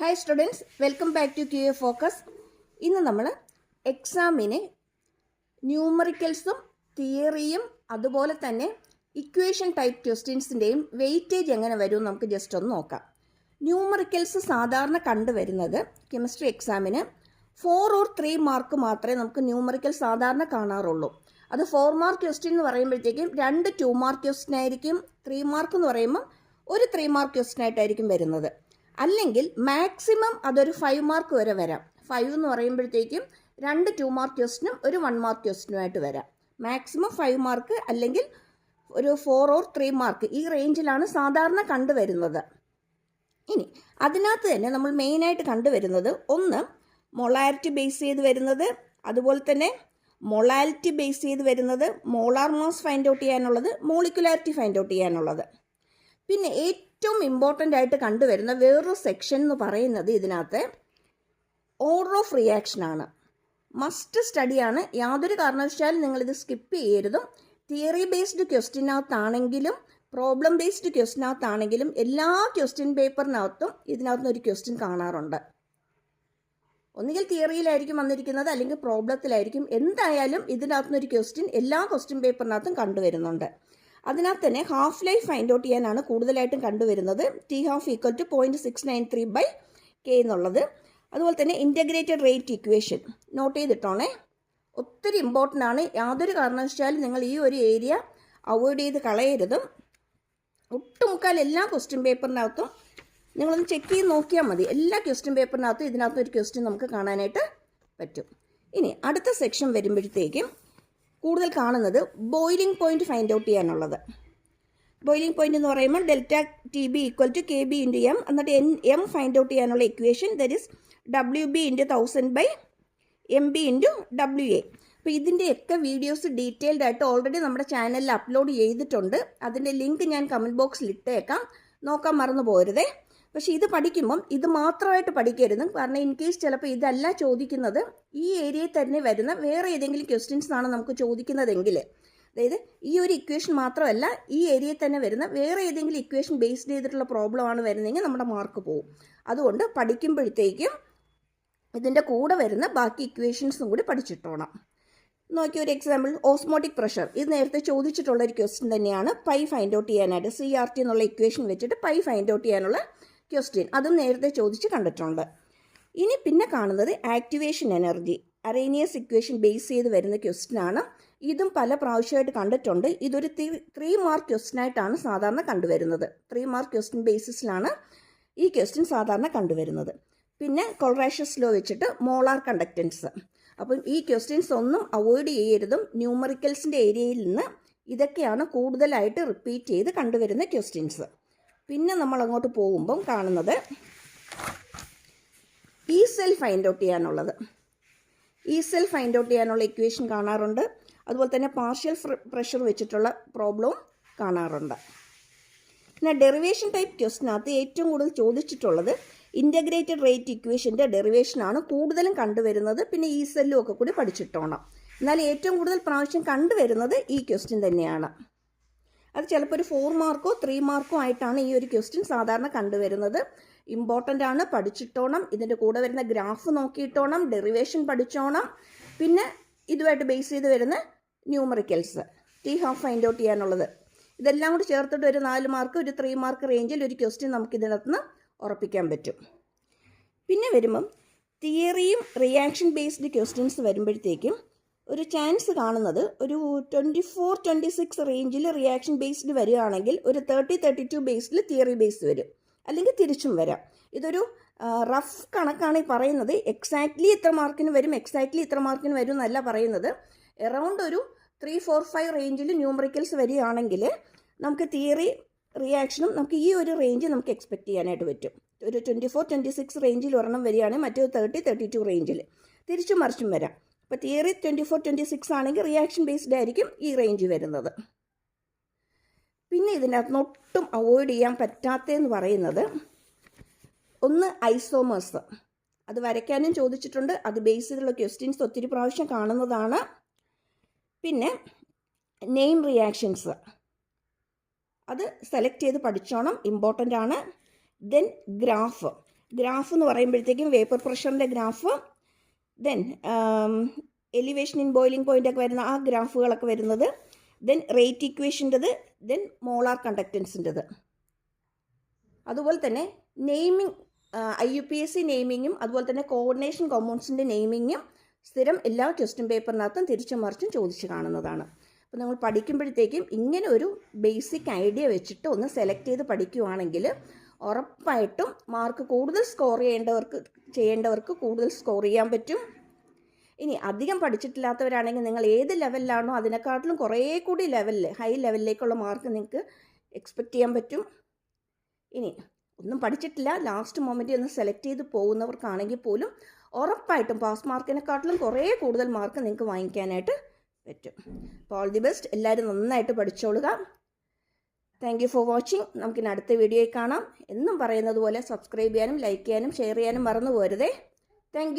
Hi students welcome back to Q A focus ഇന്ന് നമ്മൾ എക്സാമിന് ന്യൂമറിക്കൽസും തിയറിയും അതുപോലെ തന്നെ ഇക്വേഷൻ ടൈപ്പ് ക്വസ്റ്റ്യൻസിന്റെയും വെയിറ്റേജ് എങ്ങനെ വരും നമുക്ക് ജസ്റ്റ് ഒന്ന് നോക്കാം. ന്യൂമറിക്കൽസ് സാധാരണ കണ്ടുവരുന്നത് കെമിസ്ട്രി എക്സാമിന് ഫോർ ഓർ ത്രീ മാർക്ക് മാത്രമേ നമുക്ക് ന്യൂമറിക്കൽ സാധാരണ കാണാറുള്ളൂ. അത് ഫോർ മാർക്ക് ക്വസ്റ്റ്യൻ എന്ന് പറയുമ്പോഴത്തേക്കും രണ്ട് ടു മാർക്ക് ക്വസ്റ്റ്യൻ ആയിരിക്കും ത്രീ മാർക്ക് എന്ന് പറയുമ്പോൾ ഒരു ത്രീ മാർക്ക് ക്വസ്റ്റ്യൻ ആയിട്ടായിരിക്കും വരുന്നത്. അല്ലെങ്കിൽ മാക്സിമം അതൊരു ഫൈവ് മാർക്ക് വരെ വരാം. ഫൈവ് എന്ന് പറയുമ്പോഴത്തേക്കും രണ്ട് ടു മാർക്ക് ക്വസ്റ്റിനും ഒരു വൺ മാർക്ക് ക്വസ്റ്റിനുമായിട്ട് വരാം. മാക്സിമം ഫൈവ് മാർക്ക് അല്ലെങ്കിൽ ഒരു ഫോർ ഓർ ത്രീ മാർക്ക് ഈ റേഞ്ചിലാണ് സാധാരണ കണ്ടുവരുന്നത്. ഇനി അതിനകത്ത് തന്നെ നമ്മൾ മെയിനായിട്ട് കണ്ടുവരുന്നത് ഒന്ന് മൊളാരിറ്റി ബേസ് ചെയ്ത് വരുന്നത് അതുപോലെ തന്നെ മൊളാലിറ്റി ബേസ് ചെയ്ത് വരുന്നത് മോളാർ മാസ് ഫൈൻഡ് ഔട്ട് ചെയ്യാനുള്ളത് മോളിക്കുലാരിറ്റി ഫൈൻഡ് ഔട്ട് ചെയ്യാനുള്ളത്. പിന്നെ ഏറ്റവും ഇമ്പോർട്ടന്റ് ആയിട്ട് കണ്ടുവരുന്ന വേറൊരു സെക്ഷൻ എന്ന് പറയുന്നത് ഇതിനകത്ത് ഓർഡർ ഓഫ് റിയാക്ഷൻ ആണ്. മസ്റ്റ് സ്റ്റഡിയാണ് യാതൊരു കാരണവശാലും നിങ്ങളിത് സ്കിപ്പ് ചെയ്യരുതും. തിയറി ബേസ്ഡ് ക്വസ്റ്റിനകത്താണെങ്കിലും പ്രോബ്ലം ബേസ്ഡ് ക്വസ്റ്റിനകത്താണെങ്കിലും എല്ലാ ക്വസ്റ്റ്യൻ പേപ്പറിനകത്തും ഇതിനകത്തുനിന്ന് ഒരു ക്വസ്റ്റ്യൻ കാണാറുണ്ട്. ഒന്നുകിൽ തിയറിയിലായിരിക്കും വന്നിരിക്കുന്നത് അല്ലെങ്കിൽ പ്രോബ്ലത്തിലായിരിക്കും എന്തായാലും ഇതിനകത്തുനിന്ന് ഒരു ക്വസ്റ്റ്യൻ എല്ലാ ക്വസ്റ്റ്യൻ പേപ്പറിനകത്തും കണ്ടുവരുന്നുണ്ട്. അതിനകത്ത് തന്നെ ഹാഫ് ലൈഫ് ഫൈൻഡ് ഔട്ട് ചെയ്യാനാണ് കൂടുതലായിട്ടും കണ്ടുവരുന്നത്. T half equal to point six nine three by K എന്നുള്ളത്. അതുപോലെ തന്നെ ഇന്റഗ്രേറ്റഡ് റേറ്റ് ഇക്വേഷൻ നോട്ട് ചെയ്തിട്ടോണേ. ഒത്തിരി ഇമ്പോർട്ടന്റ് ആണ്. യാതൊരു കാരണവശാലും നിങ്ങൾ ഈ ഒരു ഏരിയ അവോയ്ഡ് ചെയ്ത് കളയരുതും. ഒട്ടുമുക്കാൽ എല്ലാ ക്വസ്റ്റ്യൻ പേപ്പറിനകത്തും നിങ്ങളൊന്ന് ചെക്ക് ചെയ്ത് നോക്കിയാൽ മതി. എല്ലാ ക്വസ്റ്റ്യൻ പേപ്പറിനകത്തും ഇതിനകത്തും ഒരു ക്വസ്റ്റ്യൻ നമുക്ക് കാണാനായിട്ട് പറ്റും. ഇനി അടുത്ത സെക്ഷൻ വരുമ്പോഴത്തേക്കും കൂടുതൽ കാണുന്നത് ബോയിലിംഗ് പോയിന്റ് ഫൈൻഡ് ഔട്ട് ചെയ്യാനുള്ളത്. ബോയിലിംഗ് പോയിന്റ് എന്ന് പറയുമ്പോൾ delta T B equal to K B into M എന്നിട്ട് എൻ എം ഫൈൻഡ് ഔട്ട് ചെയ്യാനുള്ള equation that is W B into thousand by M B into W A അപ്പോൾ ഇതിന്റെയൊക്കെ videos detailed ആയിട്ട് already നമ്മുടെ ചാനലിൽ upload ചെയ്തിട്ടുണ്ട്. അതിന്റെ ലിങ്ക് ഞാൻ കമന്റ് ബോക്സിൽ ഇട്ടേക്കാം. നോക്കാൻ മറന്നു പോരുതേ. പക്ഷേ ഇത് പഠിക്കുമ്പം ഇത് മാത്രമായിട്ട് പഠിക്കരുത്. കാരണം ഇൻ കേസ് ചിലപ്പോൾ ഇതല്ല ചോദിക്കുന്നത് ഈ ഏരിയയിൽ തന്നെ വരുന്ന വേറെ ഏതെങ്കിലും ക്വസ്റ്റ്യൻസ് ആണ് നമുക്ക് ചോദിക്കുന്നതെങ്കിൽ. അതായത് ഈ ഒരു ഇക്വേഷൻ മാത്രമല്ല ഈ ഏരിയയിൽ തന്നെ വരുന്ന വേറെ ഏതെങ്കിലും ഇക്വേഷൻ ബേസ്ഡ് ചെയ്തിട്ടുള്ള പ്രോബ്ലം ആണ് വരുന്നതെങ്കിൽ നമ്മുടെ മാർക്ക് പോകും അതുകൊണ്ട് പഠിക്കുമ്പോഴത്തേക്കും ഇതിന്റെ കൂടെ വരുന്ന ബാക്കി ഇക്വേഷൻസും കൂടി പഠിച്ചിട്ടോണം. നോക്കിയ ഒരു എക്സാമ്പിൾ ഓസ്മോട്ടിക് പ്രഷർ ഇത് നേരത്തെ ചോദിച്ചിട്ടുള്ള ഒരു ക്വസ്റ്റ്യൻ തന്നെയാണ്. പൈ ഫൈൻഡ് ഔട്ട് ചെയ്യാനായിട്ട് സി ആർ ടി എന്നുള്ള ഇക്വേഷൻ വെച്ചിട്ട് പൈ ഫൈൻഡ് ഔട്ട് ചെയ്യാനുള്ള ക്വസ്റ്റ്യൻ അതും നേരത്തെ ചോദിച്ച് കണ്ടിട്ടുണ്ട്. ഇനി പിന്നെ കാണുന്നത് activation energy. Arrhenius equation base ചെയ്ത് വരുന്ന ക്വസ്റ്റ്യൻ ആണ്. ഇതും പല പ്രാവശ്യമായിട്ട് കണ്ടിട്ടുണ്ട്. ഇതൊരു ത്രീ മാർക്ക് ക്വസ്റ്റ്യൻ ആയിട്ടാണ് സാധാരണ കണ്ടുവരുന്നത്. ത്രീ മാർക്ക് ക്വസ്റ്റ്യൻ ബേസിസിലാണ് ഈ ക്വസ്റ്റ്യൻ സാധാരണ കണ്ടുവരുന്നത്. പിന്നെ കൊളറാഷ്യസ് ലോ വെച്ചിട്ട് മോളാർ കണ്ടക്റ്റൻസ് അപ്പം ഈ ക്വസ്റ്റ്യൻസ് ഒന്നും അവോയ്ഡ് ചെയ്യരുതും. ന്യൂമറിക്കൽസിന്റെ ഏരിയയിൽ നിന്ന് ഇതൊക്കെയാണ് കൂടുതലായിട്ട് റിപ്പീറ്റ് ചെയ്ത് കണ്ടുവരുന്ന ക്വസ്റ്റ്യൻസ് പിന്നെ നമ്മൾ അങ്ങോട്ട് പോകുമ്പം കാണുന്നത് ഈ സെൽ ഫൈൻഡ് ഔട്ട് ചെയ്യാനുള്ളത്. ഈ സെൽ ഫൈൻഡ് ഔട്ട് ചെയ്യാനുള്ള ഇക്വേഷൻ കാണാറുണ്ട്. അതുപോലെ തന്നെ പാർഷ്യൽ പ്രഷർ വെച്ചിട്ടുള്ള പ്രോബ്ലവും കാണാറുണ്ട്. പിന്നെ ഡെറിവേഷൻ ടൈപ്പ് ക്വസ്റ്റിനകത്ത് ഏറ്റവും കൂടുതൽ ചോദിച്ചിട്ടുള്ളത് ഇന്റഗ്രേറ്റഡ് റേറ്റ് ഇക്വേഷന്റെ ഡെറിവേഷനാണ് കൂടുതലും കണ്ടുവരുന്നത്. പിന്നെ ഈ സെല്ലും ഒക്കെ കൂടി പഠിച്ചിട്ടോണം. എന്നാൽ ഏറ്റവും കൂടുതൽ പ്രാവശ്യം കണ്ടുവരുന്നത് ഈ ക്വസ്റ്റ്യൻ തന്നെയാണ്. അത് ചിലപ്പോൾ ഒരു ഫോർ മാർക്കോ ത്രീ മാർക്കോ ആയിട്ടാണ് ഈ ഒരു ക്വസ്റ്റ്യൻ സാധാരണ കണ്ടുവരുന്നത്. ഇമ്പോർട്ടന്റ് ആണ് പഠിച്ചിട്ടോണം ഇതിന്റെ കൂടെ വരുന്ന ഗ്രാഫ് നോക്കിയിട്ടോണം ഡെറിവേഷൻ പഠിച്ചോണം പിന്നെ ഇതുമായിട്ട് ബേസ് ചെയ്ത് വരുന്ന numericals T half find out ചെയ്യാനുള്ളത്. ഇതെല്ലാം കൂടി ചേർത്തിട്ട് ഒരു നാല് മാർക്ക് ഒരു ത്രീ മാർക്ക് റേഞ്ചിൽ ഒരു ക്വസ്റ്റ്യൻ നമുക്ക് ഇതിനകത്ത് നിന്ന് ഉറപ്പിക്കാൻ പറ്റും. പിന്നെ വരുമ്പം തിയറിയും റിയാക്ഷൻ ബേസ്ഡ് ക്വസ്റ്റ്യൻസ് വരുമ്പോഴത്തേക്കും ഒരു ചാൻസ് കാണുന്നത് ഒരു ട്വന്റി ഫോർ ട്വന്റി സിക്സ് റേഞ്ചിൽ റിയാക്ഷൻ ബേസ്ഡ് വരികയാണെങ്കിൽ ഒരു തേർട്ടി തേർട്ടി ടു ബേസ്ഡിൽ തിയറി ബേസ്ഡ് വരും. അല്ലെങ്കിൽ തിരിച്ചും വരാം. ഇതൊരു റഫ് കണക്കാണ് ഈ പറയുന്നത്. എക്സാക്ട്ലി ഇത്ര മാർക്കിന് വരും എക്സാക്ട്ലി ഇത്ര മാർക്കിന് വരും എന്നല്ല പറയുന്നത്. എറൗണ്ട് ഒരു ത്രീ ഫോർ ഫൈവ് റേഞ്ചിൽ ന്യൂമറിക്കൽസ് വരികയാണെങ്കിൽ നമുക്ക് തിയറി റിയാക്ഷനും നമുക്ക് ഈ ഒരു റേഞ്ച് നമുക്ക് എക്സ്പെക്ട് ചെയ്യാനായിട്ട് പറ്റും. ഒരു ട്വന്റി ഫോർ ട്വന്റി സിക്സ് റേഞ്ചിൽ ഒരെണ്ണം വരികയാണെങ്കിൽ മറ്റൊരു തേർട്ടി തേർട്ടി ടു റേഞ്ചിൽ തിരിച്ചും മറിച്ചും വരാം. അപ്പോൾ theory twenty four twenty six ആണെങ്കിൽ റിയാക്ഷൻ ബേസ്ഡ് ആയിരിക്കും ഈ റേഞ്ച് വരുന്നത്. പിന്നെ ഇതിനകത്ത് ഒട്ടും അവോയ്ഡ് ചെയ്യാൻ പറ്റാത്തതെന്ന് പറയുന്നത് ഒന്ന് ഐസോമേഴ്സ് അത് വരയ്ക്കാനും ചോദിച്ചിട്ടുണ്ട്. അത് ബേസ് ചെയ്തുള്ള ക്വസ്റ്റ്യൻസ് ഒത്തിരി പ്രാവശ്യം കാണുന്നതാണ്. പിന്നെ നെയിം റിയാക്ഷൻസ് അത് സെലക്ട് ചെയ്ത് പഠിച്ചോണം. ഇമ്പോർട്ടന്റ് ആണ്. ദെൻ ഗ്രാഫ് ഗ്രാഫ് എന്ന് പറയുമ്പോഴത്തേക്കും vapour പ്രഷറിന്റെ graph then elevation in boiling point ഒക്കെ വരുന്ന ആ ഗ്രാഫുകളൊക്കെ വരുന്നത്. ദെൻ റേറ്റ് ഇക്വേഷന്റെത് ദെൻ മോളാർ കണ്ടക്റ്റൻസിന്റെത് അതുപോലെ തന്നെ naming I U P S C നെയിമിങ്ങും അതുപോലെ തന്നെ കോർഡിനേഷൻ കോമ്പൗണ്ട്സിന്റെ നെയിമിങ്ങും സ്ഥിരം എല്ലാ ക്വസ്റ്റ്യൻ പേപ്പറിനകത്തും തിരിച്ചും മറിച്ചും ചോദിച്ച് കാണുന്നതാണ്. അപ്പോൾ നമ്മൾ പഠിക്കുമ്പോഴത്തേക്കും ഇങ്ങനെ ഒരു ബേസിക് ഐഡിയ വെച്ചിട്ട് ഒന്ന് സെലക്ട് ചെയ്ത് പഠിക്കുവാണെങ്കിൽ ഉറപ്പായിട്ടും മാർക്ക് കൂടുതൽ സ്കോർ ചെയ്യേണ്ടവർക്ക് ചെയ്യേണ്ടവർക്ക് കൂടുതൽ സ്കോർ ചെയ്യാൻ പറ്റും. ഇനി അധികം പഠിച്ചിട്ടില്ലാത്തവരാണെങ്കിൽ നിങ്ങൾ ഏത് ലെവലിലാണോ അതിനെക്കാട്ടിലും കുറേ കൂടി ലെവലിൽ ഹൈ ലെവലിലേക്കുള്ള മാർക്ക് നിങ്ങൾക്ക് എക്സ്പെക്റ്റ് ചെയ്യാൻ പറ്റും. ഇനി ഒന്നും പഠിച്ചിട്ടില്ല ലാസ്റ്റ് മൊമെന്റിൽ ഒന്ന് സെലക്ട് ചെയ്ത് പോകുന്നവർക്കാണെങ്കിൽ പോലും ഉറപ്പായിട്ടും പാസ് മാർക്കിനെക്കാട്ടിലും കുറേ കൂടുതൽ മാർക്ക് നിങ്ങൾക്ക് വാങ്ങിക്കാനായിട്ട് പറ്റും. അപ്പോൾ ഓൾ ദി ബെസ്റ്റ്. എല്ലാവരും നന്നായിട്ട് പഠിച്ചോളുക. താങ്ക് യു ഫോർ വാച്ചിങ് നമുക്കിനി അടുത്ത വീഡിയോയിൽ കാണാം. എന്നും പറയുന്നത് പോലെ സബ്സ്ക്രൈബ് ചെയ്യാനും ലൈക്ക് ചെയ്യാനും ഷെയർ ചെയ്യാനും മറന്നു പോരുതേ. താങ്ക്